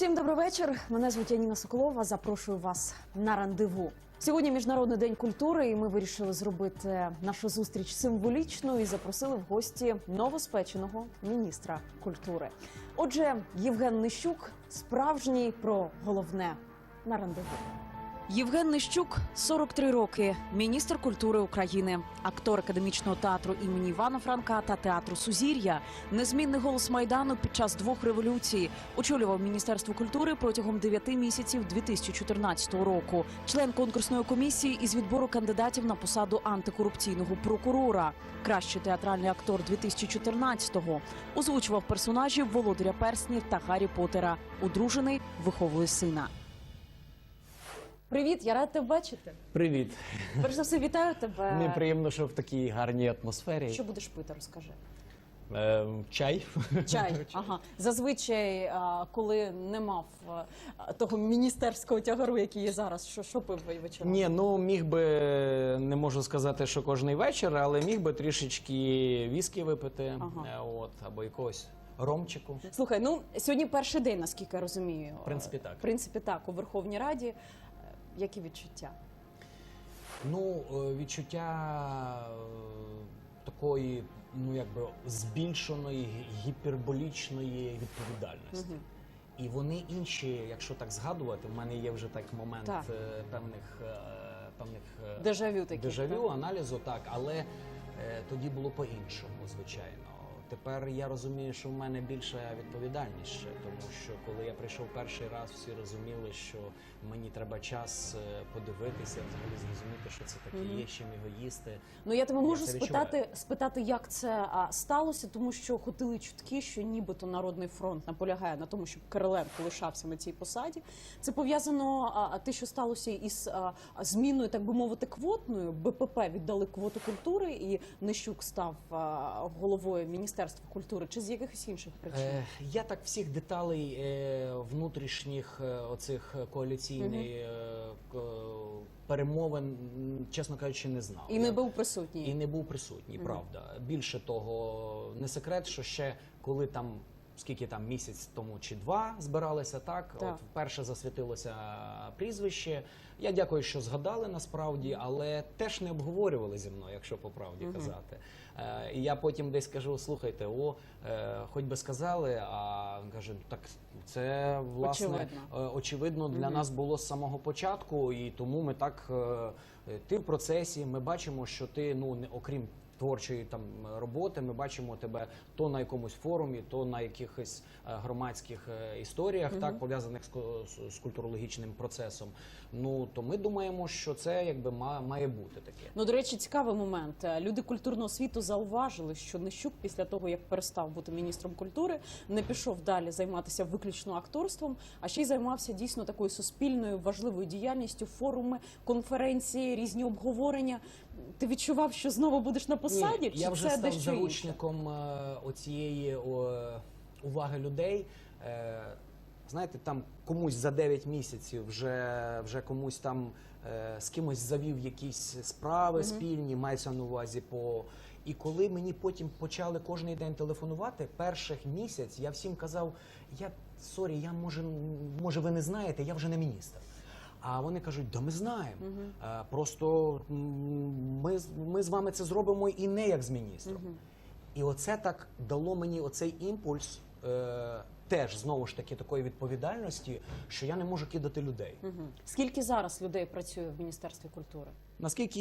Всім добрий вечір. Мене звуть Яніна Соколова. Запрошую вас на рандеву. Сьогодні міжнародний день культури, і ми вирішили зробити нашу зустріч символічною і запросили в гості новоспеченого міністра культури. Отже, Євген Нищук справжній про головне на рандеву. Євген Нищук 43 роки, міністр культури України, актор академічного театру імені Івана Франка та театру Сузір'я, незмінний голос майдану під час двох революцій, очолював міністерство культури протягом 9 місяців 2014 року. Член конкурсної комісії із відбору кандидатів на посаду антикорупційного прокурора, кращий театральний актор 2014-го, озвучував персонажів Володаря Перснів та Гаррі Поттера. Одружений виховує сина. Привіт, я рада тебе бачити. Привіт. Перш за все, вітаю тебе. Мені приємно, що в такій гарній атмосфері. Що будеш пити, розкажи. Е, чай. Чай. Ага. Зазвичай, коли не мав того міністерського тягару, який є зараз, що, що пив вечором? Ні, ну міг би не можу сказати, що кожний вечір, але міг би трішечки віскі випити, Ага. е, от, або якогось ромчику. Слухай, ну сьогодні перший день, наскільки я розумію. В принципі, так. В принципі, так, у Верховній Раді. Які відчуття? Ну, е, відчуття е, такої, ну якби збільшеної гіперболічної відповідальності. І вони інші, якщо так згадувати, в мене є вже так момент Так. е, певних певних Дежавю таких, дежавю, так? аналізу, так, але е, тоді було по-іншому, звичайно. Тепер я розумію, що в мене більша відповідальність ще, тому що коли я прийшов перший раз, всі розуміли, що мені треба час е, подивитися, взагалі зрозуміти, що це таке є, чим його їсти. Ну я тебе можу це спитати, відчуваю. спитати, як це а, сталося, тому що ходили чутки, що нібито Народний фронт наполягає на тому, щоб Кириленко лишався на цій посаді. Це пов'язано а, те, що сталося із а, зміною, так би мовити, квотною. БПП віддали квоту культури, і Нищук став а, головою міністерства культури, чи з якихось інших причин? Е, я так всіх деталей е, внутрішніх е, оцих коаліційних е, перемовин, чесно кажучи, не знав. І не був присутній. І не був присутній, правда. Більше того, не секрет, що ще коли там. Скільки там місяць тому чи два збиралися, так, Так. от вперше засвітилося прізвище. Я дякую, що згадали насправді, але теж не обговорювали зі мною, якщо по правді казати. Е, і я потім десь кажу: слухайте, о, е, хоч би сказали. А він каже, «Ну, так це власне Очевидно. е, очевидно для нас було з самого початку, і тому ми так е, ти в процесі. Ми бачимо, що ти ну не окрім. Творчої там роботи ми бачимо тебе то на якомусь форумі, то на якихось е, громадських е, історіях, так пов'язаних з, з- з культурологічним процесом. Ну то ми думаємо, що це якби ма- має бути таке. Ну, до речі, цікавий момент. Е, Люди культурного світу зауважили, що Нищук після того, як перестав бути міністром культури, не пішов далі займатися виключно акторством, а ще й займався дійсно такою суспільною важливою діяльністю, форуми, конференції, різні обговорення. Ти відчував, що знову будеш на посаді? Ні, чи я вже це став дещо заручником е, оцієї о, уваги людей. Е, знаєте, там комусь за 9 місяців вже, вже комусь там е, з кимось завів якісь справи спільні, мається на увазі по. І коли мені потім почали кожен день телефонувати, перших місяць я всім казав: я сорі, я може, може ви не знаєте, я вже не міністр. А вони кажуть, да ми знаємо. Угу. Просто ми, ми з вами це зробимо і не як з міністром. І оце так дало мені оцей імпульс. Е, Теж знову ж таки такої відповідальності, що я не можу кидати людей. Угу. Скільки зараз людей працює в міністерстві культури? Наскільки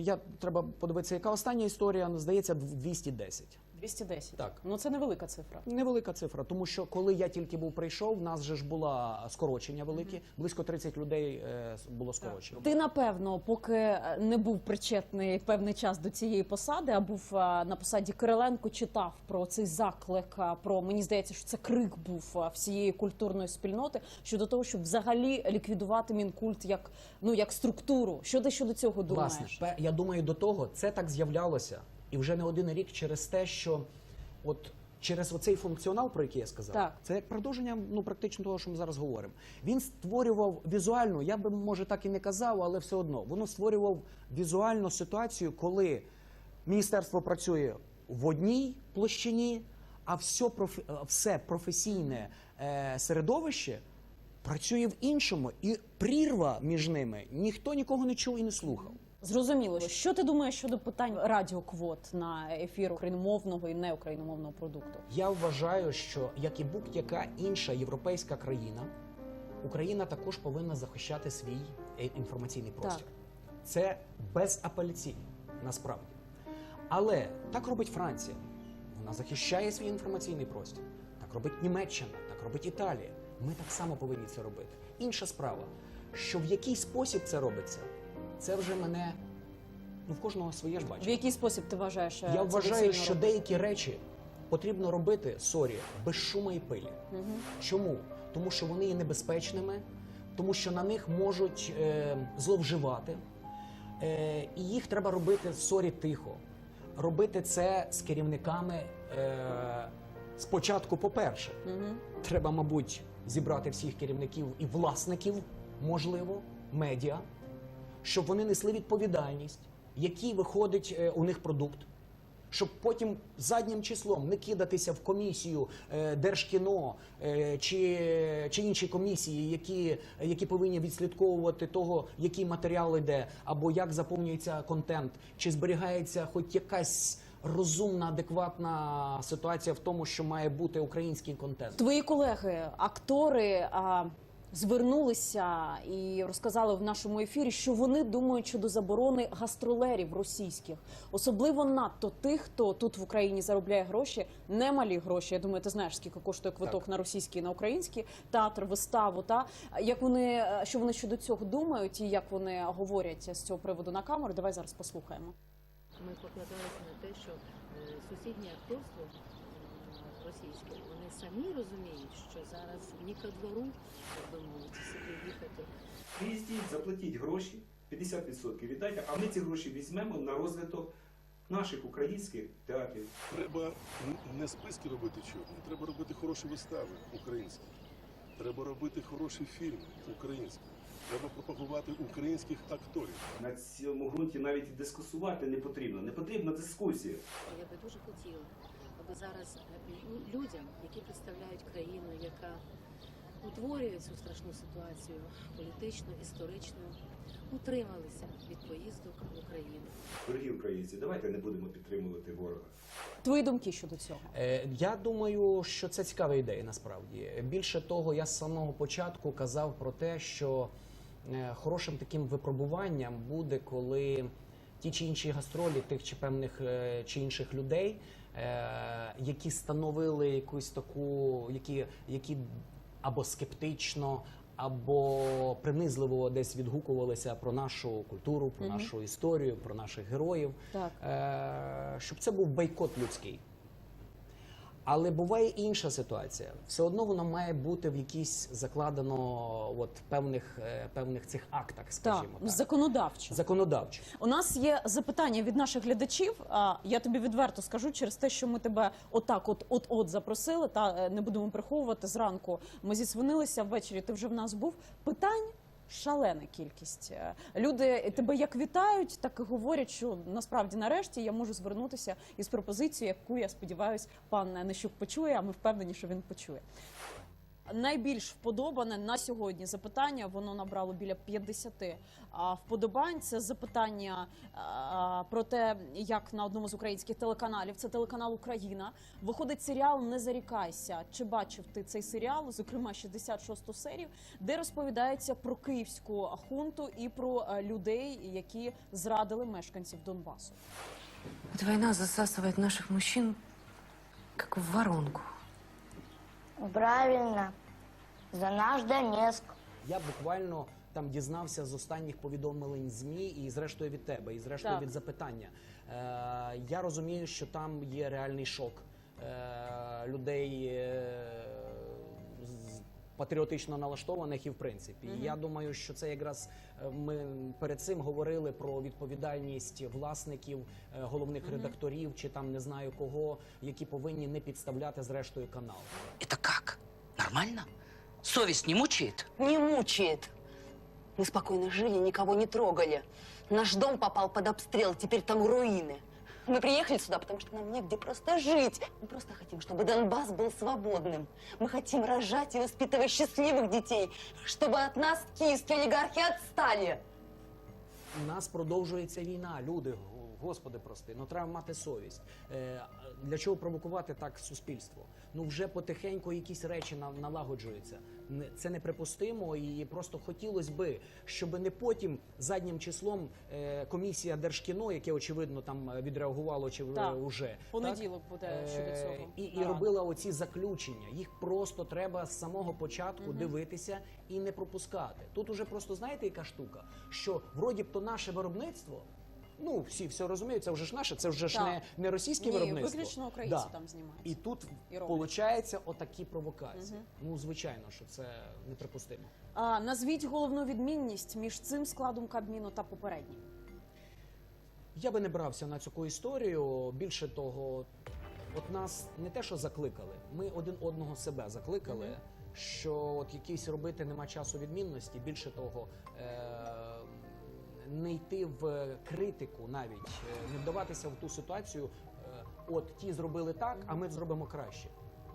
я треба подивитися, яка остання історія, ну, здається, 210. 210. Так. Ну це невелика цифра. Невелика цифра, тому що коли я тільки був прийшов, в нас же ж була скорочення велике, близько 30 людей е, було скорочено. Ти напевно, поки е, не був причетний певний час до цієї посади, а був е, на посаді Кириленко, читав про цей заклик. Про мені здається, що це крик був всієї культурної спільноти щодо того, щоб взагалі ліквідувати мінкульт як ну як структуру. Що ти щодо цього думаєш? Власне, я думаю, до того це так з'являлося, і вже не один рік через те, що от через оцей функціонал, про який я сказав, Так. це як продовження ну практично того, що ми зараз говоримо. Він створював візуально, я би може так і не казав, але все одно воно створював візуальну ситуацію, коли міністерство працює в одній площині, а все, профі... е, все професійне е, середовище працює в іншому, і прірва між ними ніхто нікого не чув і не слухав. Зрозуміло, що ти думаєш щодо питань радіоквот на ефір україномовного і неукраїномовного продукту? Я вважаю, що як і будь-яка інша європейська країна, Україна також повинна захищати свій е, інформаційний простір. Це безапеляційно насправді. Але так робить Франція. Вона захищає свій інформаційний простір. Так робить Німеччина, так робить Італія. Ми так само повинні це робити. Інша справа, що в який спосіб це робиться, це вже мене ну в кожного своє ж В який спосіб ти вважаєш? е, Я вважаю, що робити? деякі речі потрібно робити сорі без шума і пилі. Чому? Тому що вони є небезпечними, тому що на них можуть е, зловживати, е, і їх треба робити сорі тихо. Робити це з керівниками. Е, спочатку, по-перше, треба, мабуть, зібрати всіх керівників і власників, можливо, медіа, щоб вони несли відповідальність, який виходить е, у них продукт, щоб потім заднім числом не кидатися в комісію е, Держкіно е, чи, чи інші комісії, які, які повинні відслідковувати того, який матеріал йде, або як заповнюється контент, чи зберігається хоч якась розумна, адекватна ситуація в тому, що має бути український контент. Твої колеги, актори, а, звернулися і розказали в нашому ефірі, що вони думають щодо заборони гастролерів російських, особливо надто тих, хто тут в Україні заробляє гроші, немалі гроші. Я думаю, ти знаєш, скільки коштує квиток Так. на російський і на український театр, виставу. Та як вони що вони щодо цього думають, і як вони говорять з цього приводу на камеру? Давай зараз послухаємо. Ми покладалися на те, що е, сусіднє акторство російське, вони самі розуміють, що зараз ні ко двору, як би мовити, собі їхати. Приїздіть, заплатіть гроші, 50% віддайте, а ми ці гроші візьмемо на розвиток наших українських театрів. Треба не списки робити чорні, треба робити хороші вистави українські. Треба робити хороші фільми українські. Треба пропагувати українських акторів. На цьому ґрунті навіть дискусувати не потрібно. Не потрібна дискусія. Я би дуже хотіла, аби зараз е, людям, які представляють країну, яка утворює цю страшну ситуацію політичну, історичну, утрималися від поїздок в Україну. Дорогі українці, давайте не будемо підтримувати ворога. Твої думки щодо цього. Е, Я думаю, що це цікава ідея насправді. Більше того, я з самого початку казав про те, що хорошим таким випробуванням буде, коли ті чи інші гастролі тих чи певних е, чи інших людей, е, які становили якусь таку, які, які або скептично. Або принизливо десь відгукувалися про нашу культуру, про нашу історію, про наших героїв, Так. е, щоб це був бойкот людський. Але буває інша ситуація. Все одно воно має бути в якійсь закладено от, певних, е, певних цих актах, скажімо так. законодавчо. Законодавчо. У нас є запитання від наших глядачів. Я тобі відверто скажу через те, що ми тебе отак, от от от запросили. Та е, не будемо приховувати зранку. Ми зідзвонилися ввечері. Ти вже в нас був. Питань шалена кількість. Е, Люди тебе як вітають, так і говорять, що насправді нарешті я можу звернутися із пропозицією, яку я сподіваюся, пан Нещук почує. А ми впевнені, що він почує. Найбільш вподобане на сьогодні запитання воно набрало біля 50 вподобань. Це запитання про те, як на одному з українських телеканалів, це телеканал Україна, виходить серіал Не зарікайся. Чи бачив ти цей серіал? Зокрема, 66-ту серію, де розповідається про київську хунту і про е, людей, які зрадили мешканців Донбасу. Вот война засасывает наших мужчин Как в воронку. Правильно. За наш Донецьк. Я буквально там дізнався з останніх повідомлень ЗМІ і зрештою від тебе, і зрештою Так. від запитання. Е, я розумію, що там є реальний шок е, людей е, патріотично налаштованих і в принципі. Я думаю, що це якраз е, ми перед цим говорили про відповідальність власників, е, головних редакторів чи там не знаю кого, які повинні не підставляти зрештою канал. Это как? Нормально? Совесть не мучает? Не мучает. Мы спокойно жили, никого не трогали. Наш дом попал под обстрел, теперь там руины. Мы приехали сюда, потому что нам негде просто жить. Мы просто хотим, чтобы Донбасс был свободным. Мы хотим рожать и воспитывать счастливых детей, чтобы от нас киевские олигархи отстали. У нас продовжується війна. Люди, господи, прости, ну треба мати совість. Е, для чого провокувати так суспільство? Ну вже потихеньку якісь речі налагоджуються. Це неприпустимо, і просто хотілося би, щоб не потім заднім числом е, комісія Держкіно, яке очевидно там відреагувало чи Так. е, уже Понеділок буде щодо Е, цього. І, і робила оці заключення. Їх просто треба з самого початку дивитися і не пропускати. Тут уже просто знаєте, яка штука, що вроді б то наше виробництво. Ну, всі все розуміють, це вже ж наше, це вже ж Так. не, не російське Ні, виробництво. виключно українці Да. там знімаються. І тут І роблять. виходить отакі провокації. Ну, звичайно, що це неприпустимо. А, назвіть головну відмінність між цим складом Кабміну та попереднім. Я би не брався на цю історію. Більше того, от нас не те, що закликали, ми один одного себе закликали, що от якісь робити нема часу відмінності. Більше того, е- не йти в критику навіть, е, не вдаватися в ту ситуацію. е, От ті зробили так, а ми зробимо краще.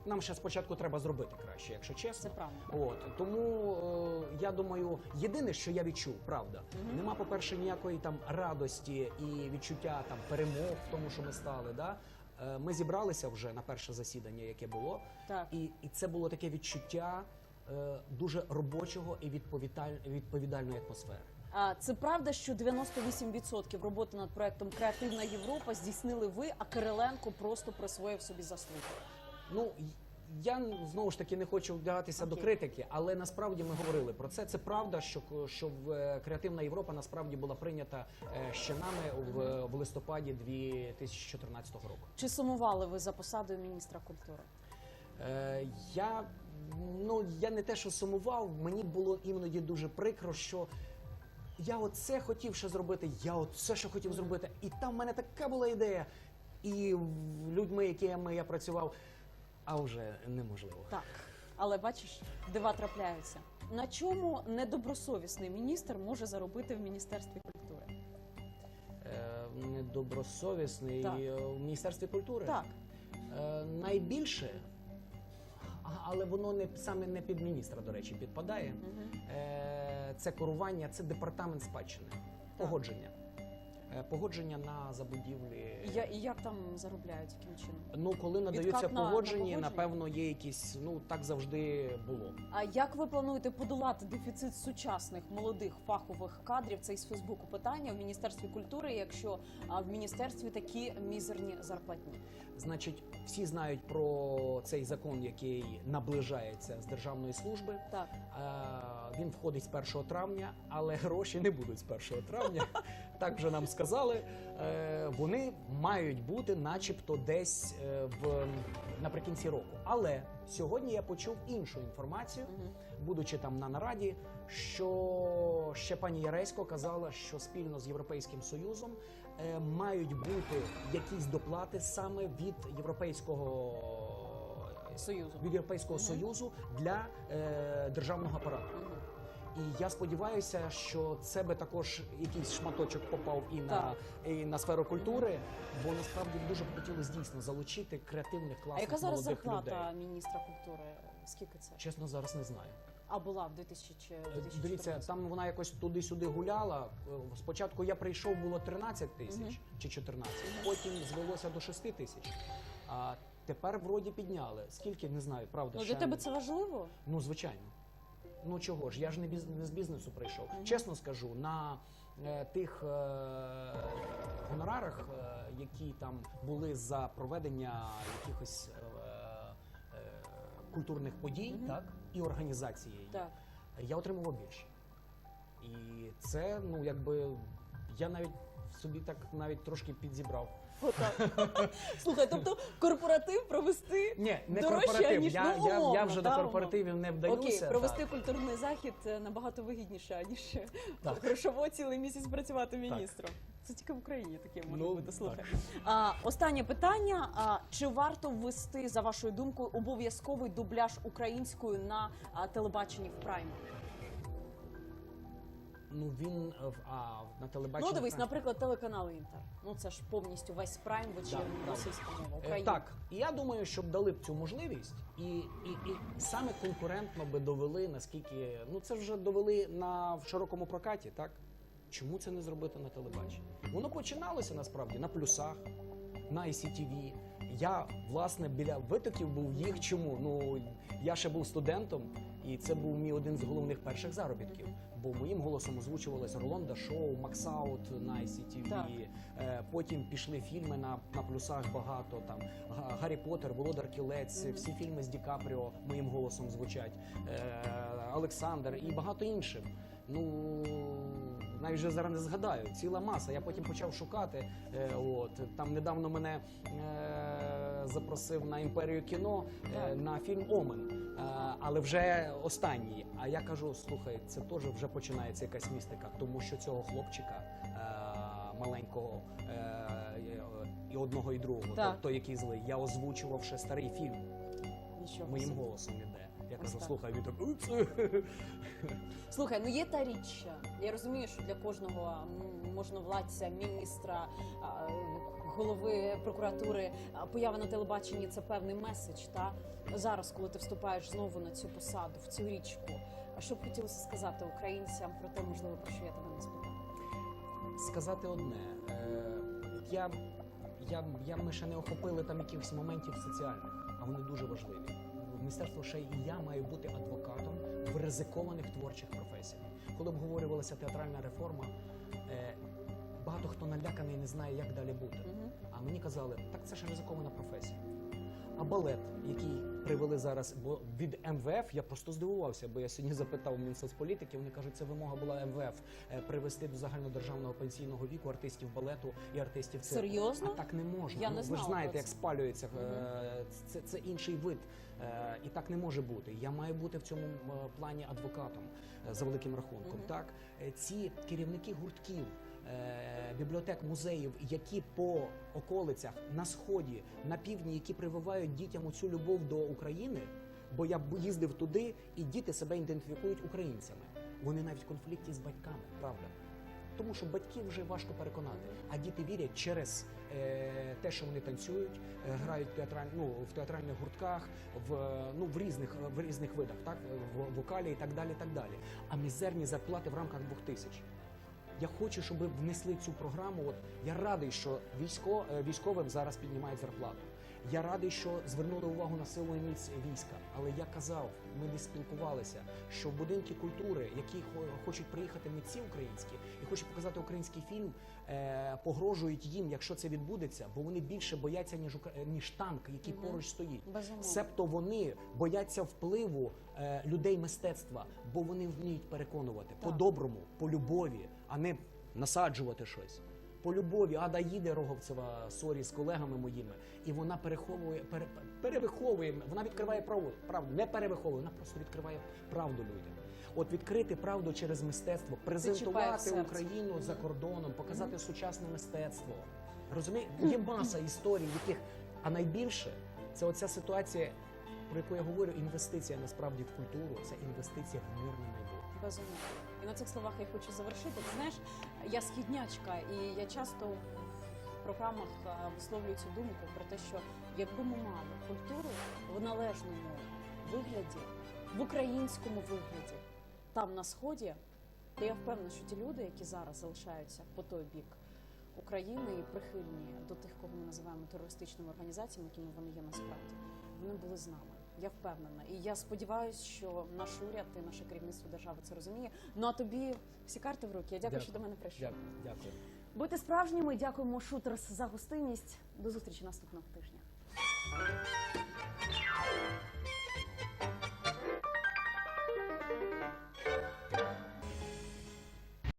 Нам ще спочатку треба зробити краще, якщо чесно. Це правда. От тому е, я думаю, єдине, що я відчув, правда, нема, по-перше, ніякої там радості і відчуття там перемог в тому, що ми стали. Да? Е, Ми зібралися вже на перше засідання, яке було, Так. і, і це було таке відчуття е, дуже робочого і відповідаль, відповідальної атмосфери. Це правда, що 98% роботи над проектом Креативна Європа здійснили ви, а Кириленко просто присвоїв собі заслуги. Ну я знову ж таки не хочу вдягатися до критики, але насправді ми говорили про це. Це правда, що, к- що в е, креативна Європа насправді була прийнята е, ще нами в, в листопаді 2014 року. Чи сумували ви за посадою міністра культури? Е, я ну я не те, що сумував, мені було іноді дуже прикро, що. Я оце хотів ще зробити, я оце ще хотів зробити. І там в мене така була ідея. І людьми, якими я працював, а вже неможливо. Так, але бачиш, дива трапляються. На чому недобросовісний міністр може заробити в міністерстві культури? Е, недобросовісний Так. е, в Міністерстві культури. Так, Е, найбільше, а- але воно не саме не під міністра, до речі, підпадає. Е, це керування, це департамент спадщини, погодження. Е, погодження на забудівлі. я, і як там заробляють, яким чином? Ну, коли надаються на- на погоджені, погодження? напевно, є якісь. Ну так завжди було. А як ви плануєте подолати дефіцит сучасних молодих фахових кадрів? Це із Фейсбуку питання в міністерстві культури, якщо в міністерстві такі мізерні зарплатні? Значить, всі знають про цей закон, який наближається з державної служби. Так. Е, Він входить з 1 травня, але гроші не будуть з 1 травня. Так вже нам сказали. Е, Вони мають бути, начебто, десь е, в наприкінці року. Але сьогодні я почув іншу інформацію, будучи там на нараді, що ще пані Яресько казала, що спільно з Європейським Союзом е, мають бути якісь доплати саме від європейського Союзу. від Європейського Союзу для е, державного апарату. І я сподіваюся, що це би також якийсь шматочок попав і на, і на сферу культури, бо насправді дуже б хотілося дійсно залучити креативних А яка зараз молодих зарплата людей. міністра культури? Скільки це? Чесно, зараз не знаю. А була в 2000 чи Е, 2014? Дивіться, там вона якось туди-сюди гуляла. Е, Спочатку я прийшов, було 13 тисяч чи 14, потім звелося до 6 тисяч. А тепер вроді підняли. Скільки не знаю, правда. Ну, для тебе це важливо? Ну, звичайно. Ну чого ж? Я ж не, біз... не з бізнесу прийшов. Чесно скажу, на е, тих е, гонорарах, е, які там були за проведення якихось е, е, культурних подій, так і організації її, Так. я отримував більше. І це, ну якби я навіть собі так навіть трошки підзібрав. Отак. Слухай, тобто корпоратив провести Ні, не дорожче, корпоратив. ніж я, ну, я, я умовно, вже да, до корпоративів не вдаюся. Окей, провести так. культурний захід е, набагато вигідніше, ніж Так. грошово цілий місяць працювати міністром. Це тільки в Україні таке може Ну, бути. Слухай. А, останнє питання: а, чи варто ввести, за вашою думкою, обов'язковий дубляж українською на а, телебаченні в праймі? Ну він е, в- а, на телебаченні. Ну, дивись, так. наприклад, телеканал Інтер. Ну це ж повністю весь прайм вечірній Да, да. російська мова. Е, Україна. Так, і я думаю, щоб дали б цю можливість, і, і, і саме конкурентно би довели, наскільки ну це вже довели на в широкому прокаті, так? Чому це не зробити на телебаченні? Воно починалося насправді на плюсах, на ICTV. Я власне біля витоків був їх. Чому? Ну я ще був студентом, і це був мій один з головних перших заробітків. Бо моїм голосом озвучувалось Ролонда Шоу, Максаут на ICTV. Так. Е, Потім пішли фільми на, на плюсах багато. Там Га- Гаррі Поттер, Володар Кілець, всі фільми з Ді Капріо моїм голосом звучать. Е, Олександр і багато інших. Ну навіть вже зараз не згадаю. Ціла маса. Я потім почав шукати. Е, от там недавно мене е, запросив на імперію кіно е, на фільм Омен. Е, але вже останній. А я кажу: слухай, це теж вже починається якась містика, тому що цього хлопчика е, маленького е, і одного і другого, Так. той, той, який злий, я озвучував ще старий фільм Нічого моїм голосом іде. Я кажу, так. слухай, він так. «Упс». Слухай, ну є та річ. Я розумію, що для кожного можновладця, міністра, голови прокуратури поява на телебаченні це певний меседж. Та зараз, коли ти вступаєш знову на цю посаду, в цю річку. А що б хотілося сказати українцям про те, можливо, про що я тебе не спитала? сказати одне. Е, я, я, я, ми ще не охопили там якихось моментів соціальних, а вони дуже важливі. Міністерство ще і я маю бути адвокатом в ризикованих творчих професіях. Коли обговорювалася театральна реформа, е, багато хто наляканий не знає, як далі бути. А мені казали, так це ж ризикована професія. А балет, який привели зараз, бо від МВФ я просто здивувався, бо я сьогодні запитав Мінсоцполітики, вони кажуть, це вимога була МВФ е, привести до загальнодержавного пенсійного віку артистів балету і артистів цирку. Серйозно? А так не можна. Я ну, не ви ж знаєте, як спалюється. е, Це, це інший вид. Е, І так не може бути. Я маю бути в цьому плані адвокатом за великим рахунком. Так Е, ці керівники гуртків. Е, Бібліотек, музеїв, які по околицях на сході, на півдні, які прививають дітям цю любов до України, бо я їздив туди, і діти себе ідентифікують українцями. Вони навіть в конфлікті з батьками, правда. Тому що батьків вже важко переконати, а діти вірять через е, те, що вони танцюють, е, грають в театраль, ну, в театральних гуртках, в, ну, в, різних, в різних видах, так? в вокалі і так далі. так далі. А мізерні зарплати в рамках двох тисяч. Я хочу, щоб ви внесли цю програму. От я радий, що військо, е, військовим зараз піднімають зарплату. Я радий, що звернули увагу на силу і міць війська. Але я казав, ми десь спілкувалися, що в будинки культури, які хо- хочуть приїхати митці українські і хочуть показати український фільм, е, погрожують їм, якщо це відбудеться, бо вони більше бояться ніж ніж танк, який поруч стоїть. Безумовно. Себто вони бояться впливу е, людей мистецтва, бо вони вміють переконувати по-доброму, по любові, а не насаджувати щось. По любові Ада їде Роговцева сорі з колегами моїми, і вона переховує, пере, перевиховує, вона відкриває правду, правду, не перевиховує, вона просто відкриває правду людям. От відкрити правду через мистецтво, презентувати. Україну за кордоном, показати сучасне мистецтво. Розумієте, є маса історій, яких а найбільше це оця ситуація, про яку я говорю, інвестиція насправді в культуру, це інвестиція в мирне майбутнє. Безумовно. І на цих словах я хочу завершити. Ти знаєш, я східнячка, і я часто в програмах висловлюю цю думку про те, що якби ми мали культуру в належному вигляді, в українському вигляді, там на сході, то я впевнена, що ті люди, які зараз залишаються по той бік України і прихильні до тих, кого ми називаємо терористичними організаціями, якими вони є насправді, вони були з нами. Я впевнена. І я сподіваюся, що наш уряд і наше керівництво держави це розуміє. Ну а тобі всі карти в руки. Я дякую, Дякую. що до мене прийшов. Дякую. Дякую. Будьте справжніми. Дякуємо Шутерс за гостинність. До зустрічі наступного тижня.